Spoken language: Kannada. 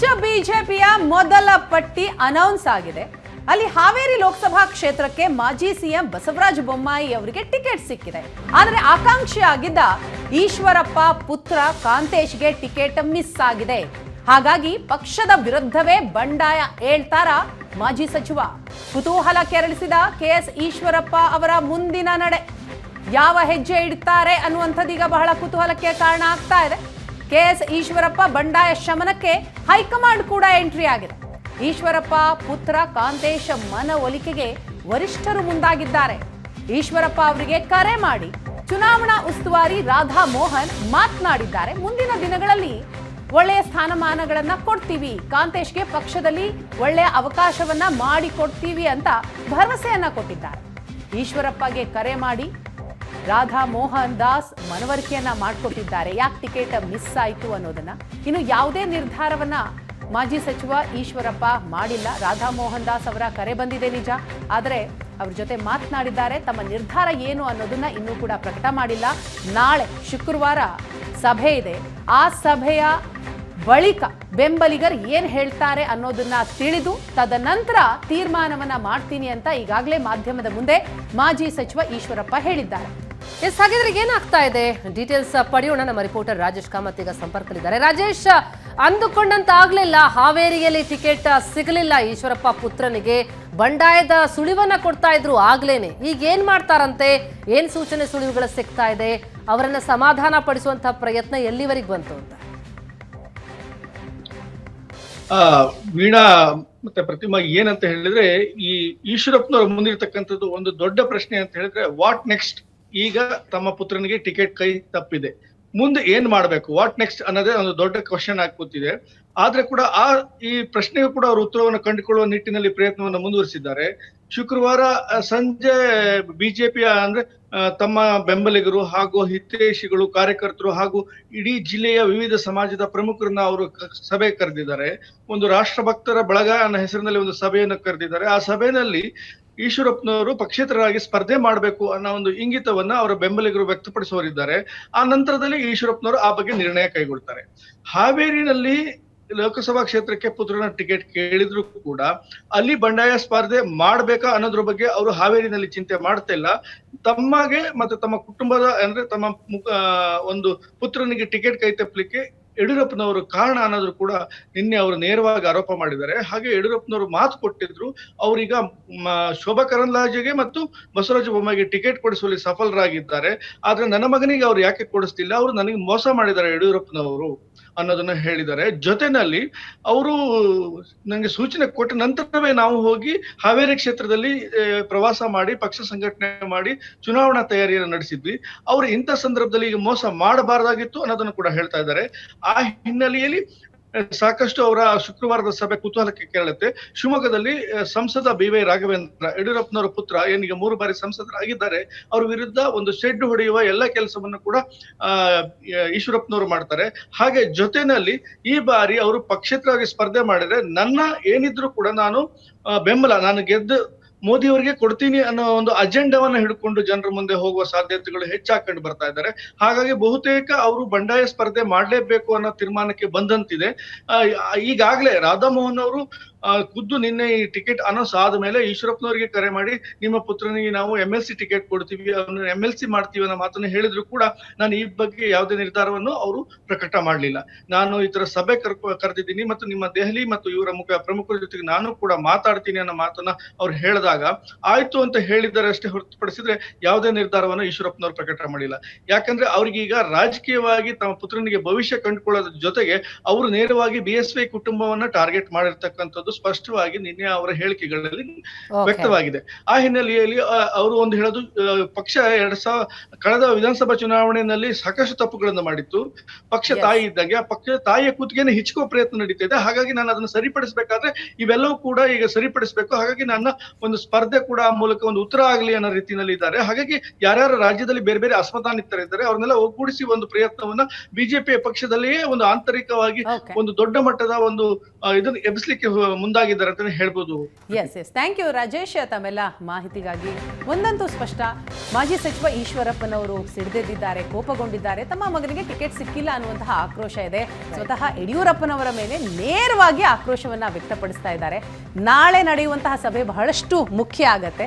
ರಾಜ್ಯ ಬಿಜೆಪಿಯ ಮೊದಲ ಪಟ್ಟಿ ಅನೌನ್ಸ್ ಆಗಿದೆ. ಅಲ್ಲಿ ಹಾವೇರಿ ಲೋಕಸಭಾ ಕ್ಷೇತ್ರಕ್ಕೆ ಮಾಜಿ ಸಿಎಂ ಬಸವರಾಜ ಬೊಮ್ಮಾಯಿ ಅವರಿಗೆ ಟಿಕೆಟ್ ಸಿಕ್ಕಿದೆ. ಆದರೆ ಆಕಾಂಕ್ಷಿ ಆಗಿದ್ದ ಈಶ್ವರಪ್ಪ ಪುತ್ರ ಕಾಂತೇಶ್ಗೆ ಟಿಕೆಟ್ ಮಿಸ್ ಆಗಿದೆ. ಹಾಗಾಗಿ ಪಕ್ಷದ ವಿರುದ್ಧವೇ ಬಂಡಾಯ ಹೇಳ್ತಾರ ಮಾಜಿ ಸಚಿವ. ಕುತೂಹಲ ಕೆರಳಿಸಿದ ಕೆಎಸ್ ಈಶ್ವರಪ್ಪ ಅವರ ಮುಂದಿನ ನಡೆ. ಯಾವ ಹೆಜ್ಜೆ ಇಡ್ತಾರೆ ಅನ್ನುವಂಥದ್ದೀಗ ಬಹಳ ಕುತೂಹಲಕ್ಕೆ ಕಾರಣ ಆಗ್ತಾ ಇದೆ. ಕೆಎಸ್ ಈಶ್ವರಪ್ಪ ಬಂಡಾಯ ಶಮನಕ್ಕೆ ಹೈಕಮಾಂಡ್ ಕೂಡ ಎಂಟ್ರಿ ಆಗಿದೆ. ಈಶ್ವರಪ್ಪ ಪುತ್ರ ಕಾಂತೇಶ ಮನವೊಲಿಕೆಗೆ ವರಿಷ್ಠರು ಮುಂದಾಗಿದ್ದಾರೆ. ಈಶ್ವರಪ್ಪ ಅವರಿಗೆ ಕರೆ ಮಾಡಿ ಚುನಾವಣಾ ಉಸ್ತುವಾರಿ ರಾಧಾ ಮೋಹನ್ ಮಾತನಾಡಿದ್ದಾರೆ. ಮುಂದಿನ ದಿನಗಳಲ್ಲಿ ಒಳ್ಳೆಯ ಸ್ಥಾನಮಾನಗಳನ್ನ ಕೊಡ್ತೀವಿ. ಕಾಂತೇಶ್ಗೆ ಪಕ್ಷದಲ್ಲಿ ಒಳ್ಳೆಯ ಅವಕಾಶವನ್ನ ಮಾಡಿಕೊಡ್ತೀವಿ ಅಂತ ಭರವಸೆಯನ್ನ ಕೊಟ್ಟಿದ್ದಾರೆ. ಈಶ್ವರಪ್ಪಗೆ ಕರೆ ಮಾಡಿ ರಾಧಾ ಮೋಹನ್ ದಾಸ್ ಮನವರಿಕೆಯನ್ನ ಮಾಡಿಕೊಟ್ಟಿದ್ದಾರೆ. ಯಾಕೆ ಟಿಕೆಟ್ ಮಿಸ್ ಆಯಿತು ಅನ್ನೋದನ್ನ? ಇನ್ನು ಯಾವುದೇ ನಿರ್ಧಾರವನ್ನ ಮಾಜಿ ಸಚಿವ ಈಶ್ವರಪ್ಪ ಮಾಡಿಲ್ಲ. ರಾಧಾ ಮೋಹನ್ ದಾಸ್ ಅವರ ಕರೆ ಬಂದಿದೆ ನಿಜ. ಆದರೆ ಅವ್ರ ಜೊತೆ ಮಾತನಾಡಿದ್ದಾರೆ. ತಮ್ಮ ನಿರ್ಧಾರ ಏನು ಅನ್ನೋದನ್ನ ಇನ್ನೂ ಕೂಡ ಪ್ರಕಟ ಮಾಡಿಲ್ಲ. ನಾಳೆ ಶುಕ್ರವಾರ ಸಭೆ ಇದೆ. ಆ ಸಭೆಯ ಬಳಿಕ ಬೆಂಬಲಿಗರು ಏನು ಹೇಳ್ತಾರೆ ಅನ್ನೋದನ್ನ ತಿಳಿದು ತದನಂತರ ತೀರ್ಮಾನವನ್ನ ಮಾಡ್ತೀನಿ ಅಂತ ಈಗಾಗಲೇ ಮಾಧ್ಯಮದ ಮುಂದೆ ಮಾಜಿ ಸಚಿವ ಈಶ್ವರಪ್ಪ ಹೇಳಿದ್ದಾರೆ. ಎಸ್, ಹಾಗಿದ್ರೆ ಏನಾಗ್ತಾ ಇದೆ? ಡೀಟೇಲ್ಸ್ ಪಡೆಯೋಣ. ನಮ್ಮ ರಿಪೋರ್ಟರ್ ರಾಜೇಶ್ ಕಾಮತ್ ಈಗ ಸಂಪರ್ಕದಲ್ಲಿದ್ದಾರೆ. ರಾಜೇಶ್ ಅಂದುಕೊಂಡಂತ ಆಗ್ಲಿಲ್ಲ ಹಾವೇರಿಯಲ್ಲಿ ಟಿಕೆಟ್ ಸಿಗಲಿಲ್ಲ. ಈಶ್ವರಪ್ಪ ಪುತ್ರನಿಗೆ ಬಂಡಾಯದ ಸುಳಿವನ್ನ ಕೊಡ್ತಾ ಇದ್ರು. ಆಗ್ಲೇನೆ. ಈಗ ಏನ್ ಮಾಡ್ತಾರಂತೆ? ಏನ್ ಸೂಚನೆ ಸುಳಿವುಗಳು ಸಿಗ್ತಾ ಇದೆ? ಅವರನ್ನ ಸಮಾಧಾನ ಪಡಿಸುವಂತಹ ಪ್ರಯತ್ನ ಎಲ್ಲಿವರೆಗೆ ಬಂತು ಅಂತ. ವೀಣಾ ಮತ್ತೆ ಪ್ರತಿಮಾ ಏನಂತ ಹೇಳಿದ್ರೆ ಈ ಈಶ್ವರಪ್ಪನವ್ರ ಮುಂದಿರ್ತಕ್ಕಂಥದ್ದು ಒಂದು ದೊಡ್ಡ ಪ್ರಶ್ನೆ ಅಂತ ಹೇಳಿದ್ರೆ ವಾಟ್ ನೆಕ್ಸ್ಟ್ ಈಗ ತಮ್ಮ ಪುತ್ರನಿಗೆ ಟಿಕೆಟ್ ಕೈ ತಪ್ಪಿದೆ. ಮುಂದೆ ಏನ್ ಮಾಡ್ಬೇಕು? ವಾಟ್ ನೆಕ್ಸ್ಟ್ ಅನ್ನೋದೇ ಒಂದು ದೊಡ್ಡ ಕ್ವಶನ್ ಆಗಿ ಕೂತಿದೆ. ಆದ್ರೆ ಕೂಡ ಆ ಈ ಪ್ರಶ್ನೆಗೂ ಕೂಡ ಅವರು ಉತ್ತರವನ್ನು ಕಂಡುಕೊಳ್ಳುವ ನಿಟ್ಟಿನಲ್ಲಿ ಪ್ರಯತ್ನವನ್ನು ಮುಂದುವರಿಸಿದ್ದಾರೆ. ಶುಕ್ರವಾರ ಸಂಜೆ ಬಿಜೆಪಿಯ, ಅಂದ್ರೆ ತಮ್ಮ ಬೆಂಬಲಿಗರು ಹಾಗೂ ಹಿತೈಷಿಗಳು, ಕಾರ್ಯಕರ್ತರು ಹಾಗೂ ಇಡೀ ಜಿಲ್ಲೆಯ ವಿವಿಧ ಸಮಾಜದ ಪ್ರಮುಖರನ್ನ ಅವರು ಸಭೆ ಕರೆದಿದ್ದಾರೆ. ಒಂದು ರಾಷ್ಟ್ರಭಕ್ತರ ಬಳಗ ಅನ್ನೋ ಹೆಸರಿನಲ್ಲಿ ಒಂದು ಸಭೆಯನ್ನು ಕರೆದಿದ್ದಾರೆ. ಆ ಸಭೆಯಲ್ಲಿ ಈಶ್ವರಪ್ಪನವರು ಪಕ್ಷೇತರರಾಗಿ ಸ್ಪರ್ಧೆ ಮಾಡಬೇಕು ಅನ್ನೋ ಒಂದು ಇಂಗಿತವನ್ನ ಅವರ ಬೆಂಬಲಿಗರು ವ್ಯಕ್ತಪಡಿಸುವರಿದ್ದಾರೆ ಆ ನಂತರದಲ್ಲಿ ಈಶ್ವರಪ್ಪನವರು ಆ ಬಗ್ಗೆ ನಿರ್ಣಯ ಕೈಗೊಳ್ತಾರೆ. ಹಾವೇರಿನಲ್ಲಿ ಲೋಕಸಭಾ ಕ್ಷೇತ್ರಕ್ಕೆ ಪುತ್ರನ ಟಿಕೆಟ್ ಕೇಳಿದ್ರು ಕೂಡ ಅಲ್ಲಿ ಬಂಡಾಯ ಸ್ಪರ್ಧೆ ಮಾಡ್ಬೇಕಾ ಅನ್ನೋದ್ರ ಬಗ್ಗೆ ಅವರು ಹಾವೇರಿನಲ್ಲಿ ಚಿಂತೆ ಮಾಡ್ತಾ ಇಲ್ಲ. ತಮ್ಮಗೆ ಮತ್ತೆ ತಮ್ಮ ಕುಟುಂಬದ ಅಂದ್ರೆ ತಮ್ಮ ಒಂದು ಪುತ್ರನಿಗೆ ಟಿಕೆಟ್ ಕೈ ತಪ್ಪಲಿಕ್ಕೆ ಯಡಿಯೂರಪ್ಪನವರು ಕಾರಣ ಅನ್ನೋದ್ರು ಕೂಡ ನಿನ್ನೆ ಅವರು ನೇರವಾಗಿ ಆರೋಪ ಮಾಡಿದ್ದಾರೆ. ಹಾಗೆ ಯಡಿಯೂರಪ್ಪನವರು ಮಾತು ಕೊಟ್ಟಿದ್ರು, ಅವರೀಗ ಶೋಭಾ ಕರಂದ್ಲಾಜೆಗೆ ಮತ್ತು ಬಸವರಾಜ ಬೊಮ್ಮಾಯಿಗೆ ಟಿಕೆಟ್ ಕೊಡಿಸುವಲ್ಲಿ ಸಫಲರಾಗಿದ್ದಾರೆ. ಆದ್ರೆ ನನ್ನ ಮಗನಿಗೆ ಅವ್ರು ಯಾಕೆ ಕೊಡಿಸ್ತಿಲ್ಲ? ಅವರು ನನಗೆ ಮೋಸ ಮಾಡಿದ್ದಾರೆ ಯಡಿಯೂರಪ್ಪನವರು. ಅನ್ನೋದನ್ನ ಹೇಳಿದ್ದಾರೆ. ಜೊತೆನಲ್ಲಿ ಅವರು ನನಗೆ ಸೂಚನೆ ಕೊಟ್ಟ ನಂತರವೇ ನಾವು ಹೋಗಿ ಹಾವೇರಿ ಕ್ಷೇತ್ರದಲ್ಲಿ ಪ್ರವಾಸ ಮಾಡಿ, ಪಕ್ಷ ಸಂಘಟನೆ ಮಾಡಿ ಚುನಾವಣಾ ತಯಾರಿಯನ್ನು ನಡೆಸಿದ್ವಿ. ಅವರು ಇಂಥ ಸಂದರ್ಭದಲ್ಲಿ ಈಗ ಮೋಸ ಮಾಡಬಾರ್ದಾಗಿತ್ತು ಅನ್ನೋದನ್ನು ಕೂಡ ಹೇಳ್ತಾ ಇದ್ದಾರೆ. ಆ ಹಿನ್ನೆಲೆಯಲ್ಲಿ ಸಾಕಷ್ಟು ಅವರ ಶುಕ್ರವಾರದ ಸಭೆ ಕುತೂಹಲಕ್ಕೆ ಕೇಳುತ್ತೆ ಶಿವಮೊಗ್ಗದಲ್ಲಿ ಸಂಸದ ಬಿ ವೈ ರಾಘವೇಂದ್ರ, ಯಡಿಯೂರಪ್ಪನವರ ಪುತ್ರ ಏನಿಗೆ ಮೂರು ಬಾರಿ ಸಂಸದರಾಗಿದ್ದಾರೆ, ಅವರ ವಿರುದ್ಧ ಒಂದು ಶೆಡ್ ಹೊಡೆಯುವ ಎಲ್ಲ ಕೆಲಸವನ್ನು ಕೂಡ ಈಶ್ವರಪ್ಪನವರು ಮಾಡ್ತಾರೆ. ಹಾಗೆ ಜೊತೆನಲ್ಲಿ ಈ ಬಾರಿ ಅವರು ಪಕ್ಷೇತರವಾಗಿ ಸ್ಪರ್ಧೆ ಮಾಡಿದ್ರೆ ನನ್ನ ಏನಿದ್ರು ಕೂಡ ನಾನು ಬೆಂಬಲ, ನಾನು ಗೆದ್ದು ಮೋದಿ ಅವರಿಗೆ ಕೊಡ್ತೀನಿ ಅನ್ನೋ ಒಂದು ಅಜೆಂಡಾವನ್ನ ಹಿಡ್ಕೊಂಡು ಜನರ ಮುಂದೆ ಹೋಗುವ ಸಾಧ್ಯತೆಗಳು ಹೆಚ್ಚಾಕೊಂಡು ಬರ್ತಾ ಇದ್ದಾರೆ. ಹಾಗಾಗಿ ಬಹುತೇಕ ಅವರು ಬಂಡಾಯ ಸ್ಪರ್ಧೆ ಮಾಡಲೇಬೇಕು ಅನ್ನೋ ತೀರ್ಮಾನಕ್ಕೆ ಬಂದಂತಿದೆ. ಈಗಾಗಲೇ ರಾಧಾಮೋಹನ್ ಅವರು ಖುದ್ದು ನಿನ್ನೆ ಈ ಟಿಕೆಟ್ ಅನೌನ್ಸ್ ಆದ್ಮೇಲೆ ಈಶ್ವರಪ್ಪನವರಿಗೆ ಕರೆ ಮಾಡಿ, ನಿಮ್ಮ ಪುತ್ರನಿಗೆ ನಾವು ಎಂ ಎಲ್ ಸಿ ಟಿಕೆಟ್ ಕೊಡ್ತೀವಿ, ಅವನು ಎಂ ಎಲ್ ಸಿ ಮಾಡ್ತೀವಿ ಅನ್ನೋ ಮಾತನ್ನು ಹೇಳಿದ್ರು ಕೂಡ ನಾನು ಈ ಬಗ್ಗೆ ಯಾವುದೇ ನಿರ್ಧಾರವನ್ನು ಅವರು ಪ್ರಕಟ ಮಾಡಲಿಲ್ಲ. ನಾನು ಈ ತರ ಸಭೆ ಕರ್ಕೊ, ಕರೆದಿದ್ದೀನಿ ಮತ್ತು ನಿಮ್ಮ ದೆಹಲಿ ಮತ್ತು ಇವರ ಮುಖ ಪ್ರಮುಖರ ಜೊತೆಗೆ ನಾನು ಕೂಡ ಮಾತಾಡ್ತೀನಿ ಅನ್ನೋ ಮಾತನ್ನ ಅವ್ರು ಹೇಳಿದಾಗ, ಆಯ್ತು ಅಂತ ಹೇಳಿದ್ದಾರೆ ಅಷ್ಟೇ ಹೊರತುಪಡಿಸಿದ್ರೆ ಯಾವುದೇ ನಿರ್ಧಾರವನ್ನು ಈಶ್ವರಪ್ಪನವರು ಪ್ರಕಟ ಮಾಡಿಲ್ಲ. ಯಾಕಂದ್ರೆ ಅವ್ರಿಗೀಗ ರಾಜಕೀಯವಾಗಿ ತಮ್ಮ ಪುತ್ರನಿಗೆ ಭವಿಷ್ಯ ಕಂಡುಕೊಳ್ಳೋದ್ರ ಜೊತೆಗೆ ಅವರು ನೇರವಾಗಿ ಬಿ ಎಸ್ ವೈ ಕುಟುಂಬವನ್ನ ಟಾರ್ಗೆಟ್ ಮಾಡಿರ್ತಕ್ಕಂಥದ್ದು ಸ್ಪಷ್ಟವಾಗಿ ನಿನ್ನೆ ಅವರ ಹೇಳಿಕೆಗಳಲ್ಲಿ ವ್ಯಕ್ತವಾಗಿದೆ. ಆ ಹಿನ್ನೆಲೆಯಲ್ಲಿ ಅವರು ಒಂದು ಹೇಳೋದು ಪಕ್ಷ ಎರಡ್ ಸಾವಿರ ಕಳೆದ ವಿಧಾನಸಭಾ ಚುನಾವಣೆಯಲ್ಲಿ ಸಾಕಷ್ಟು ತಪ್ಪುಗಳನ್ನು ಮಾಡಿತ್ತು. ಪಕ್ಷ ತಾಯಿ ಇದ್ದಾಗ ಆ ಪಕ್ಷ ತಾಯಿಯ ಕೂತ್ಗೆನೆ ಹಿಚ್ಕೋ ಪ್ರಯತ್ನ ನಡೀತಾ ಇದೆ. ಹಾಗಾಗಿ ನಾನು ಅದನ್ನು ಸರಿಪಡಿಸಬೇಕಾದ್ರೆ ಇವೆಲ್ಲವೂ ಕೂಡ ಈಗ ಸರಿಪಡಿಸಬೇಕು. ಹಾಗಾಗಿ ನನ್ನ ಒಂದು ಸ್ಪರ್ಧೆ ಕೂಡ ಆ ಮೂಲಕ ಒಂದು ಉತ್ತರ ಆಗಲಿ ಅನ್ನೋ ರೀತಿಯಲ್ಲಿ ಇದ್ದಾರೆ. ಹಾಗಾಗಿ ಯಾರ್ಯಾರ ರಾಜ್ಯದಲ್ಲಿ ಬೇರೆ ಬೇರೆ ಅಸಮಾಧಾನಿತರಿದ್ದಾರೆ ಅವ್ರನ್ನೆಲ್ಲ ಒಗ್ಗೂಡಿಸಿ ಒಂದು ಪ್ರಯತ್ನವನ್ನ ಬಿಜೆಪಿ ಪಕ್ಷದಲ್ಲಿಯೇ ಒಂದು ಆಂತರಿಕವಾಗಿ ಒಂದು ದೊಡ್ಡ ಮಟ್ಟದ ಒಂದು ಇದನ್ನು ಎಬ್ಬಿಸ್ಲಿಕ್ಕೆ ಮುಂದಾಗಿದ್ದಾರೆ ಅಂತ ಹೇಳ್ಬೋದು. Yes yes thank you Rajesh, ತಮ್ಮೆಲ್ಲ ಮಾಹಿತಿಗಾಗಿ. ಒಂದಂತೂ ಸ್ಪಷ್ಟ. ಮಾಜಿ ಸಚಿವ ಈಶ್ವರಪ್ಪನವರು ಸಿಡಿದೆದ್ದಿದ್ದಾರೆ, ಕೋಪಗೊಂಡಿದ್ದಾರೆ. ತಮ್ಮ ಮಗನಿಗೆ ಟಿಕೆಟ್ ಸಿಕ್ಕಿಲ್ಲ ಅನ್ನುವಂತಹ ಆಕ್ರೋಶ ಇದೆ. ಸ್ವತಃ ಯಡಿಯೂರಪ್ಪನವರ ಮೇಲೆ ನೇರವಾಗಿ ಆಕ್ರೋಶವನ್ನ ವ್ಯಕ್ತಪಡಿಸ್ತಾ ಇದ್ದಾರೆ. ನಾಳೆ ನಡೆಯುವಂತಹ ಸಭೆ ಬಹಳಷ್ಟು ಮುಖ್ಯ ಆಗತ್ತೆ.